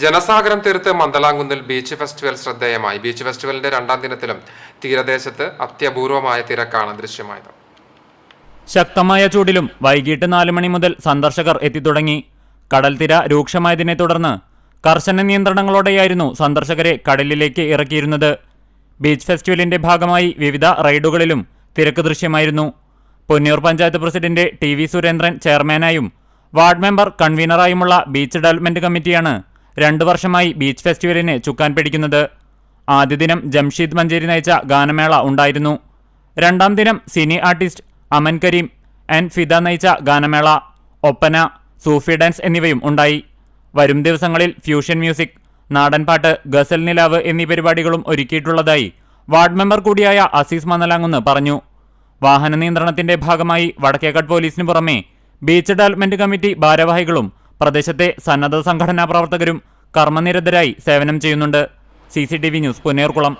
ജനസാഗരം തീർത്ത് മന്ദലാങ്കുന്നിൽ beach festival ശ്രദ്ധേയമായി. ബീച്ച് ഫെസ്റ്റിവലിന്റെ രണ്ടാം ദിനത്തിലും തീരദേശത്ത് അത്യപൂർവമായ തിരക്കാണ് ദൃശ്യമായത്. ശക്തമായ ചൂടിലും വൈകിട്ട് നാല് മണി മുതൽ സന്ദർശകർ എത്തിത്തുടങ്ങി. കടൽത്തിര രൂക്ഷമായതിനെ തുടർന്ന് കർശന നിയന്ത്രണങ്ങളോടെയായിരുന്നു സന്ദർശകരെ കടലിലേക്ക് ഇറക്കിയിരുന്നത്. ബീച്ച് ഫെസ്റ്റിവലിന്റെ ഭാഗമായി വിവിധ റൈഡുകളിലും തിരക്ക് ദൃശ്യമായിരുന്നു. Ponniyur panchayat president T V Surendran ചെയർമാനായും ward member കൺവീനറായുമുള്ള ബീച്ച് ഡെവലപ്മെന്റ് കമ്മിറ്റിയാണ് രണ്ടു വർഷമായി ബീച്ച് ഫെസ്റ്റിവലിന് ചുക്കാൻ പിടിക്കുന്നത്. ആദ്യ ദിനം ജംഷീദ് മഞ്ചേരി നയിച്ച ഗാനമേള ഉണ്ടായിരുന്നു. രണ്ടാം ദിനം cine artist Aman Kareem and Fida നയിച്ച ഗാനമേള ഒപ്പന സൂഫി ഡാൻസ് എന്നിവയും ഉണ്ടായി. വരും ദിവസങ്ങളിൽ ഫ്യൂഷൻ മ്യൂസിക് നാടൻപാട്ട് ഗസൽ നിലാവ് എന്നീ പരിപാടികളും ഒരുക്കിയിട്ടുള്ളതായി വാർഡ് മെമ്പർ കൂടിയായ അസീസ് മന്നലാങ്ങുന്ന് പറഞ്ഞു. വാഹന നിയന്ത്രണത്തിന്റെ ഭാഗമായി വടക്കേക്കാട് പോലീസിന് പുറമെ ബീച്ച് ഡെവലപ്മെന്റ് കമ്മിറ്റി ഭാരവാഹികളും പ്രദേശത്തെ സന്നദ്ധ സംഘടനാ പ്രവർത്തകരും കർമ്മനിരതരായി സേവനം ചെയ്യുന്നുണ്ട്. C news Ponnerkulam